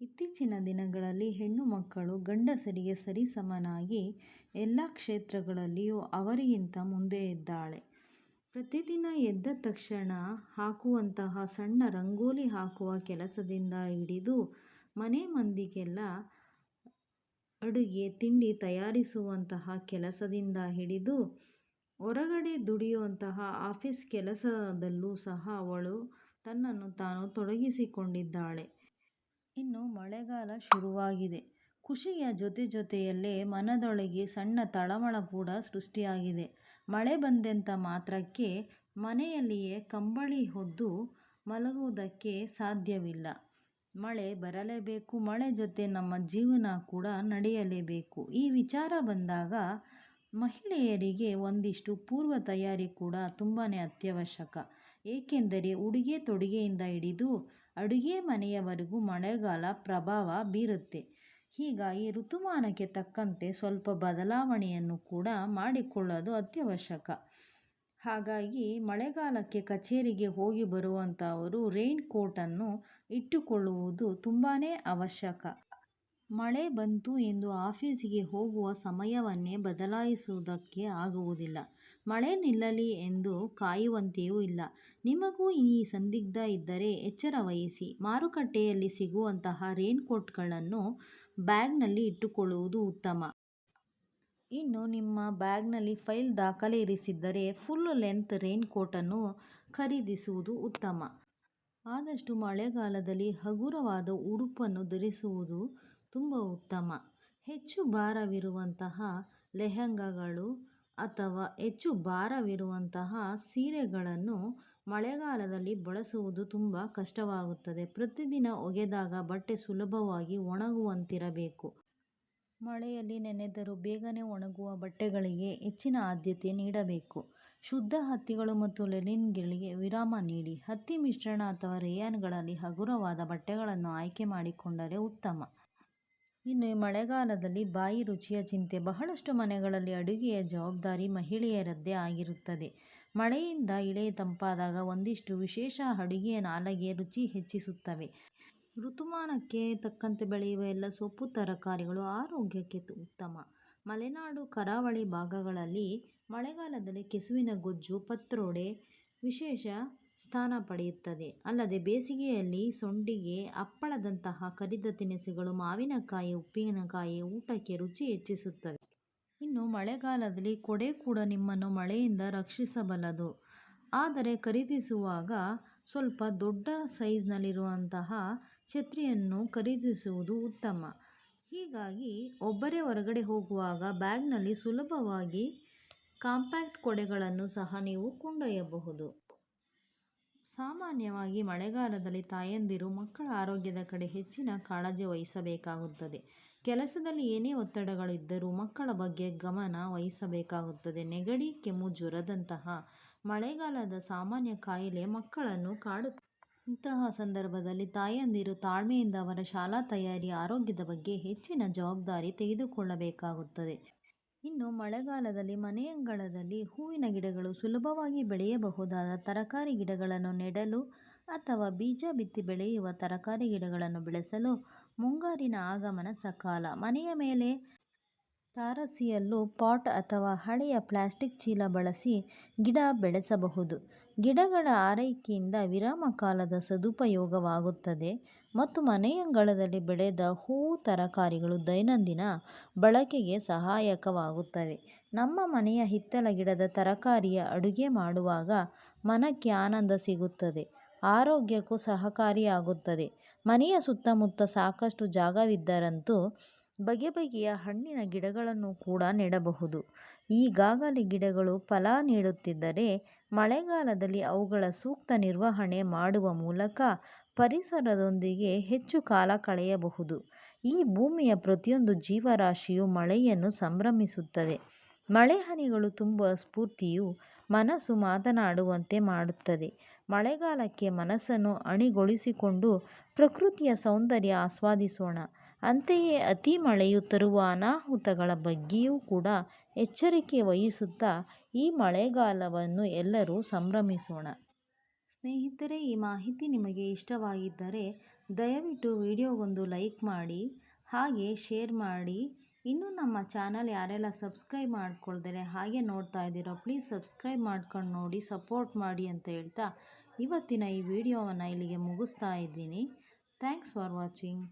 ಇತ್ತೀಚಿನ ದಿನಗಳಲ್ಲಿ ಹೆಣ್ಣು ಮಕ್ಕಳು ಗಂಡಸರಿಗೆ ಸರಿಸಮನಾಗಿ ಎಲ್ಲ ಕ್ಷೇತ್ರಗಳಲ್ಲಿಯೂ ಅವರಿಗಿಂತ ಮುಂದೆ ಇದ್ದಾಳೆ. ಪ್ರತಿದಿನ ಎದ್ದ ತಕ್ಷಣ ಹಾಕುವಂತಹ ಸಣ್ಣ ರಂಗೋಲಿ ಹಾಕುವ ಕೆಲಸದಿಂದ ಹಿಡಿದು ಮನೆ ಮಂದಿಗೆಲ್ಲ ಅಡುಗೆ, ತಿಂಡಿ ತಯಾರಿಸುವಂತಹ ಕೆಲಸದಿಂದ ಹಿಡಿದು ಹೊರಗಡೆ ದುಡಿಯುವಂತಹ ಆಫೀಸ್ ಕೆಲಸದಲ್ಲೂ ಸಹ ಅವಳು ತನ್ನನ್ನು ತಾನು ತೊಡಗಿಸಿಕೊಂಡಿದ್ದಾಳೆ. ಇನ್ನು ಮಳೆಗಾಲ ಶುರುವಾಗಿದೆ. ಖುಷಿಯ ಜೊತೆ ಜೊತೆಯಲ್ಲೇ ಮನದೊಳಗೆ ಸಣ್ಣ ತಳಮಳ ಕೂಡ ಸೃಷ್ಟಿಯಾಗಿದೆ. ಮಳೆ ಬಂದೆಂತ ಮಾತ್ರಕ್ಕೆ ಮನೆಯಲ್ಲಿಯೇ ಕಂಬಳಿ ಹೊದ್ದು ಮಲಗುವುದಕ್ಕೆ ಸಾಧ್ಯವಿಲ್ಲ. ಮಳೆ ಬರಲೇಬೇಕು. ಮಳೆ ಜೊತೆ ನಮ್ಮ ಜೀವನ ಕೂಡ ನಡೆಯಲೇಬೇಕು. ಈ ವಿಚಾರ ಬಂದಾಗ ಮಹಿಳೆಯರಿಗೆ ಒಂದಿಷ್ಟು ಪೂರ್ವ ತಯಾರಿ ಕೂಡ ತುಂಬಾ ಅತ್ಯವಶ್ಯಕ. ಏಕೆಂದರೆ ಉಡುಗೆ ತೊಡುಗೆಯಿಂದ ಹಿಡಿದು ಅಡುಗೆ ಮನೆಯವರೆಗೂ ಮಳೆಗಾಲ ಪ್ರಭಾವ ಬೀರುತ್ತೆ. ಹೀಗಾಗಿ ಋತುಮಾನಕ್ಕೆ ತಕ್ಕಂತೆ ಸ್ವಲ್ಪ ಬದಲಾವಣೆಯನ್ನು ಕೂಡ ಮಾಡಿಕೊಳ್ಳೋದು ಅತ್ಯವಶ್ಯಕ. ಹಾಗಾಗಿ ಮಳೆಗಾಲಕ್ಕೆ ಕಚೇರಿಗೆ ಹೋಗಿ ಬರುವಂಥವರು ರೈನ್ ಕೋಟನ್ನು ಇಟ್ಟುಕೊಳ್ಳುವುದು ತುಂಬಾ ಅವಶ್ಯಕ. ಮಳೆ ಬಂತು ಎಂದು ಆಫೀಸಿಗೆ ಹೋಗುವ ಸಮಯವನ್ನೇ ಬದಲಾಯಿಸುವುದಕ್ಕೆ ಆಗುವುದಿಲ್ಲ. ಮಳೆ ನಿಲ್ಲಲಿ ಎಂದು ಕಾಯುವಂತೆಯೂ ಇಲ್ಲ. ನಿಮಗೂ ಈ ಸಂದಿಗ್ಧ ಇದ್ದರೆ ಎಚ್ಚರವಹಿಸಿ. ಮಾರುಕಟ್ಟೆಯಲ್ಲಿ ಸಿಗುವಂತಹ ರೇನ್ಕೋಟ್ಗಳನ್ನು ಬ್ಯಾಗ್ನಲ್ಲಿ ಇಟ್ಟುಕೊಳ್ಳುವುದು ಉತ್ತಮ. ಇನ್ನು ನಿಮ್ಮ ಬ್ಯಾಗ್ನಲ್ಲಿ ಫೈಲ್ ದಾಖಲೆ ಇರಿಸಿದ್ದರೆ ಫುಲ್ ಲೆಂತ್ ರೇನ್ಕೋಟನ್ನು ಖರೀದಿಸುವುದು ಉತ್ತಮ. ಆದಷ್ಟು ಮಳೆಗಾಲದಲ್ಲಿ ಹಗುರವಾದ ಉಡುಪನ್ನು ಧರಿಸುವುದು ತುಂಬ ಉತ್ತಮ. ಹೆಚ್ಚು ಭಾರವಿರುವಂತಹ ಲೆಹಂಗಾಗಳು ಅಥವಾ ಹೆಚ್ಚು ಭಾರವಿರುವಂತಹ ಸೀರೆಗಳನ್ನು ಮಳೆಗಾಲದಲ್ಲಿ ಬಳಸುವುದು ತುಂಬ ಕಷ್ಟವಾಗುತ್ತದೆ. ಪ್ರತಿದಿನ ಒಗೆದಾಗ ಬಟ್ಟೆ ಸುಲಭವಾಗಿ ಒಣಗುವಂತಿರಬೇಕು. ಮಳೆಯಲ್ಲಿ ನೆನೆದರೂ ಬೇಗನೆ ಒಣಗುವ ಬಟ್ಟೆಗಳಿಗೆ ಹೆಚ್ಚಿನ ಆದ್ಯತೆ ನೀಡಬೇಕು. ಶುದ್ಧ ಹತ್ತಿಗಳು ಮತ್ತು ಲೆನಿನ್ಗಳಿಗೆ ವಿರಾಮ ನೀಡಿ. ಹತ್ತಿ ಮಿಶ್ರಣ ಅಥವಾ ರೇಯಾನ್ಗಳಲ್ಲಿ ಹಗುರವಾದ ಬಟ್ಟೆಗಳನ್ನು ಆಯ್ಕೆ ಮಾಡಿಕೊಂಡರೆ ಉತ್ತಮ. ಇನ್ನು ಮಳೆಗಾಲದಲ್ಲಿ ಬಾಯಿ ರುಚಿಯ ಚಿಂತೆ. ಬಹಳಷ್ಟು ಮನೆಗಳಲ್ಲಿ ಅಡುಗೆಯ ಜವಾಬ್ದಾರಿ ಮಹಿಳೆಯರದ್ದೇ ಆಗಿರುತ್ತದೆ. ಮಳೆಯಿಂದ ಇಳೆ ತಂಪಾದಾಗ ಒಂದಿಷ್ಟು ವಿಶೇಷ ಅಡುಗೆಯ ನಾಲಗೆ ರುಚಿ ಹೆಚ್ಚಿಸುತ್ತವೆ. ಋತುಮಾನಕ್ಕೆ ತಕ್ಕಂತೆ ಬೆಳೆಯುವ ಎಲ್ಲ ಸೊಪ್ಪು ತರಕಾರಿಗಳು ಆರೋಗ್ಯಕ್ಕೆ ಉತ್ತಮ. ಮಲೆನಾಡು ಕರಾವಳಿ ಭಾಗಗಳಲ್ಲಿ ಮಳೆಗಾಲದಲ್ಲಿ ಕೆಸುವಿನ ಗೊಜ್ಜು, ಪತ್ರೊಡೆ ವಿಶೇಷ ಸ್ಥಾನ ಪಡೆಯುತ್ತದೆ. ಅಲ್ಲದೆ ಬೇಸಿಗೆಯಲ್ಲಿ ಸೊಂಡಿಗೆ ಹಪ್ಪಳದಂತಹ ಕರಿದ ತಿನಿಸುಗಳು, ಮಾವಿನಕಾಯಿ, ಉಪ್ಪಿನಕಾಯಿ ಊಟಕ್ಕೆ ರುಚಿ ಹೆಚ್ಚಿಸುತ್ತವೆ. ಇನ್ನು ಮಳೆಗಾಲದಲ್ಲಿ ಕೊಡೆ ಕೂಡ ನಿಮ್ಮನ್ನು ಮಳೆಯಿಂದ ರಕ್ಷಿಸಬಲ್ಲದು. ಆದರೆ ಖರೀದಿಸುವಾಗ ಸ್ವಲ್ಪ ದೊಡ್ಡ ಸೈಜ್ನಲ್ಲಿರುವಂತಹ ಛತ್ರಿಯನ್ನು ಖರೀದಿಸುವುದು ಉತ್ತಮ. ಹೀಗಾಗಿ ಒಬ್ಬರೇ ಹೊರಗಡೆ ಹೋಗುವಾಗ ಬ್ಯಾಗ್ನಲ್ಲಿ ಸುಲಭವಾಗಿ ಕಾಂಪ್ಯಾಕ್ಟ್ ಕೊಡೆಗಳನ್ನು ಸಹ ನೀವು ಕೊಂಡೊಯ್ಯಬಹುದು. ಸಾಮಾನ್ಯವಾಗಿ ಮಳೆಗಾಲದಲ್ಲಿ ತಾಯಂದಿರು ಮಕ್ಕಳ ಆರೋಗ್ಯದ ಕಡೆ ಹೆಚ್ಚಿನ ಕಾಳಜಿ ವಹಿಸಬೇಕಾಗುತ್ತದೆ. ಕೆಲಸದಲ್ಲಿ ಏನೇ ಒತ್ತಡಗಳಿದ್ದರೂ ಮಕ್ಕಳ ಬಗ್ಗೆ ಗಮನ ವಹಿಸಬೇಕಾಗುತ್ತದೆ. ನೆಗಡಿ, ಕೆಮ್ಮು, ಜ್ವರದಂತಹ ಮಳೆಗಾಲದ ಸಾಮಾನ್ಯ ಕಾಯಿಲೆ ಮಕ್ಕಳನ್ನು ಕಾಡು ಇಂತಹ ಸಂದರ್ಭದಲ್ಲಿ ತಾಯಂದಿರು ತಾಳ್ಮೆಯಿಂದ ಅವರ ಶಾಲಾ ತಯಾರಿ, ಆರೋಗ್ಯದ ಬಗ್ಗೆ ಹೆಚ್ಚಿನ ಜವಾಬ್ದಾರಿ ತೆಗೆದುಕೊಳ್ಳಬೇಕಾಗುತ್ತದೆ. ಇನ್ನು ಮಳೆಗಾಲದಲ್ಲಿ ಮನೆಯಂಗಳದಲ್ಲಿ ಹೂವಿನ ಗಿಡಗಳು, ಸುಲಭವಾಗಿ ಬೆಳೆಯಬಹುದಾದ ತರಕಾರಿ ಗಿಡಗಳನ್ನು ನೆಡಲು ಅಥವಾ ಬೀಜ ಬಿತ್ತಿ ಬೆಳೆಯುವ ತರಕಾರಿ ಗಿಡಗಳನ್ನು ಬೆಳೆಸಲು ಮುಂಗಾರಿನ ಆಗಮನ ಸಕಾಲ. ಮನೆಯ ಮೇಲೆ ತಾರಸಿಯಲ್ಲೂ ಪಾಟ್ ಅಥವಾ ಹಳೆಯ ಪ್ಲಾಸ್ಟಿಕ್ ಚೀಲ ಬಳಸಿ ಗಿಡ ಬೆಳೆಸಬಹುದು. ಗಿಡಗಳ ಆರೈಕೆಯಿಂದ ವಿರಾಮ ಕಾಲದ ಸದುಪಯೋಗವಾಗುತ್ತದೆ ಮತ್ತು ಮನೆಯಂಗಳದಲ್ಲಿ ಬೆಳೆದ ಹೂವು ತರಕಾರಿಗಳು ದೈನಂದಿನ ಬಳಕೆಗೆ ಸಹಾಯಕವಾಗುತ್ತವೆ. ನಮ್ಮ ಮನೆಯ ಹಿತ್ತಲ ಗಿಡದ ತರಕಾರಿಯ ಅಡುಗೆ ಮಾಡುವಾಗ ಮನಕ್ಕೆ ಆನಂದ ಸಿಗುತ್ತದೆ. ಆರೋಗ್ಯಕ್ಕೂ ಸಹಕಾರಿಯಾಗುತ್ತದೆ. ಮನೆಯ ಸುತ್ತಮುತ್ತ ಸಾಕಷ್ಟು ಜಾಗವಿದ್ದರಂತೂ ಬಗೆ ಬಗೆಯ ಹಣ್ಣಿನ ಗಿಡಗಳನ್ನು ಕೂಡ ನೆಡಬಹುದು. ಈಗಾಗಲೇ ಗಿಡಗಳು ಫಲ ನೀಡುತ್ತಿದ್ದರೆ ಮಳೆಗಾಲದಲ್ಲಿ ಅವುಗಳ ಸೂಕ್ತ ನಿರ್ವಹಣೆ ಮಾಡುವ ಮೂಲಕ ಪರಿಸರದೊಂದಿಗೆ ಹೆಚ್ಚು ಕಾಲ ಕಳೆಯಬಹುದು. ಈ ಭೂಮಿಯ ಪ್ರತಿಯೊಂದು ಜೀವರಾಶಿಯು ಮಳೆಯನ್ನು ಸಂಭ್ರಮಿಸುತ್ತದೆ. ಮಳೆ ಹನಿಗಳು ತುಂಬುವ ಸ್ಫೂರ್ತಿಯು ಮನಸ್ಸು ಮಾತನಾಡುವಂತೆ ಮಾಡುತ್ತದೆ. ಮಳೆಗಾಲಕ್ಕೆ ಮನಸ್ಸನ್ನು ಅಣಿಗೊಳಿಸಿಕೊಂಡು ಪ್ರಕೃತಿಯ ಸೌಂದರ್ಯ ಆಸ್ವಾದಿಸೋಣ. ಅಂತೆಯೇ ಅತಿ ಮಳೆಯು ತರುವ ಅನಾಹುತಗಳ ಬಗ್ಗೆಯೂ ಕೂಡ ಎಚ್ಚರಿಕೆ ವಹಿಸುತ್ತಾ ಈ ಮಳೆಗಾಲವನ್ನು ಎಲ್ಲರೂ ಸಂಭ್ರಮಿಸೋಣ. ಸ್ನೇಹಿತರೆ, ಈ ಮಾಹಿತಿ ನಿಮಗೆ ಇಷ್ಟವಾಗಿದ್ದರೆ ದಯವಿಟ್ಟು ವಿಡಿಯೋಗೊಂದು ಲೈಕ್ ಮಾಡಿ, ಹಾಗೆ ಶೇರ್ ಮಾಡಿ. ಇನ್ನೂ ನಮ್ಮ ಚಾನಲ್ ಯಾರೆಲ್ಲ ಸಬ್ಸ್ಕ್ರೈಬ್ ಮಾಡ್ಕೊಳ್ತಾರೆ ಹಾಗೆ ನೋಡ್ತಾ ಇದ್ದೀರೋ, ಪ್ಲೀಸ್ ಸಬ್ಸ್ಕ್ರೈಬ್ ಮಾಡ್ಕೊಂಡು ನೋಡಿ, ಸಪೋರ್ಟ್ ಮಾಡಿ ಅಂತ ಹೇಳ್ತಾ ಇವತ್ತಿನ ಈ ವಿಡಿಯೋವನ್ನು ಇಲ್ಲಿಗೆ ಮುಗಿಸ್ತಾ ಇದ್ದೀನಿ. Thanks for watching.